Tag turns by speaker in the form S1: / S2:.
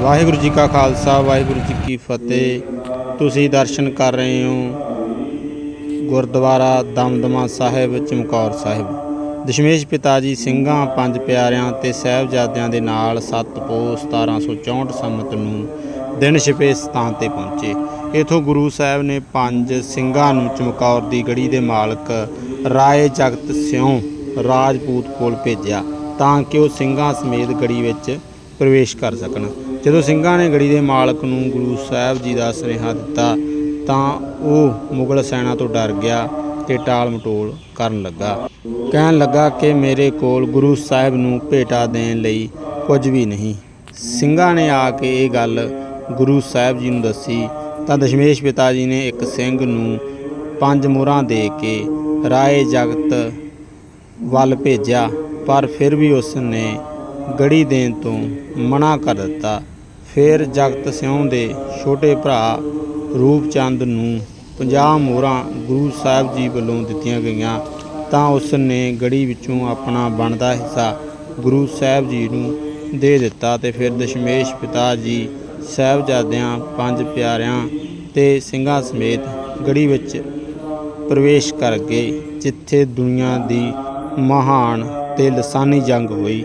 S1: ਵਾਹਿਗੁਰੂ ਜੀ ਕਾ ਖਾਲਸਾ, ਵਾਹਿਗੁਰੂ ਜੀ ਕੀ ਫਤਿਹ। ਤੁਸੀਂ ਦਰਸ਼ਨ ਕਰ ਰਹੇ ਹੋ ਗੁਰਦੁਆਰਾ ਦਮਦਮਾ ਸਾਹਿਬ, ਚਮਕੌਰ ਸਾਹਿਬ। ਦਸ਼ਮੇਸ਼ ਪਿਤਾ ਜੀ ਸਿੰਘਾਂ, ਪੰਜ ਪਿਆਰਿਆਂ ਤੇ ਸਹਿਬਜ਼ਾਦਿਆਂ ਦੇ ਨਾਲ 7 ਪੋ 1764 ਸੰਮਤ ਨੂੰ ਦਿਨ ਛਪੇ ਸਥਾਨ ਤੇ ਪਹੁੰਚੇ। ਇਥੋਂ ਗੁਰੂ ਸਾਹਿਬ ਨੇ ਪੰਜ ਸਿੰਘਾਂ ਨੂੰ ਚਮਕੌਰ ਦੀ ਗੜੀ ਦੇ ਮਾਲਕ ਰਾਏ ਜਗਤ ਸਿਉ ਰਾਜਪੂਤ ਕੋਲ ਭੇਜਿਆ ਤਾਂ ਕਿ ਉਹ ਸਿੰਘਾਂ ਸਮੇਤ ਗੜੀ ਵਿੱਚ ਪ੍ਰਵੇਸ਼ ਕਰ ਸਕਣ। ਜਦੋਂ ਸਿੰਘਾਂ ਨੇ ਗੜੀ ਦੇ ਮਾਲਕ ਨੂੰ ਗੁਰੂ ਸਾਹਿਬ ਜੀ ਦਾ ਸੁਨੇਹਾ ਦਿੱਤਾ, ਤਾਂ ਉਹ ਮੁਗਲ ਸੈਨਾ ਤੋਂ ਡਰ ਗਿਆ ਤੇ ਟਾਲ ਮਟੋਲ ਕਰਨ ਲੱਗਾ। ਕਹਿਣ ਲੱਗਾ ਕਿ ਮੇਰੇ ਕੋਲ ਗੁਰੂ ਸਾਹਿਬ ਨੂੰ ਭੇਟਾ ਦੇਣ ਲਈ ਕੁਝ ਵੀ ਨਹੀਂ। ਸਿੰਘਾਂ ਨੇ ਆ ਕੇ ਇਹ ਗੱਲ ਗੁਰੂ ਸਾਹਿਬ ਜੀ ਨੂੰ ਦੱਸੀ, ਤਾਂ ਦਸ਼ਮੇਸ਼ ਪਿਤਾ ਜੀ ਨੇ ਇੱਕ ਸਿੰਘ ਨੂੰ ਪੰਜ ਮੋਹਰਾਂ ਦੇ ਕੇ ਰਾਏ ਜਗਤ ਵੱਲ ਭੇਜਿਆ, ਪਰ ਫਿਰ ਵੀ ਉਸ ਨੇ ਗੜੀ ਦੇਣ ਤੋਂ ਮਨਾ ਕਰ ਦਿੱਤਾ। ਫਿਰ ਜਗਤ ਸਿਉਂ ਦੇ ਛੋਟੇ ਭਰਾ ਰੂਪਚੰਦ ਨੂੰ 50 ਮੋਹਰਾਂ ਗੁਰੂ ਸਾਹਿਬ ਜੀ ਵੱਲੋਂ ਦਿੱਤੀਆਂ ਗਈਆਂ। ਤਾਂ ਉਸ ਨੇ ਗੜੀ ਵਿੱਚੋਂ ਆਪਣਾ ਬਣਦਾ ਹਿੱਸਾ ਗੁਰੂ ਸਾਹਿਬ ਜੀ ਨੂੰ ਦੇ ਦਿੱਤਾ ਤੇ ਫਿਰ ਦਸ਼ਮੇਸ਼ ਪਿਤਾ ਜੀ ਸਾਹਿਬਜ਼ਾਦਿਆਂ, ਪੰਜ ਪਿਆਰਿਆਂ ਤੇ ਸਿੰਘਾਂ ਸਮੇਤ ਗੜੀ ਵਿੱਚ ਪ੍ਰਵੇਸ਼ ਕਰ ਗਏ, ਜਿੱਥੇ ਦੁਨੀਆ ਦੀ ਮਹਾਨ ਤੇ ਲਸਾਨੀ ਜੰਗ ਹੋਈ।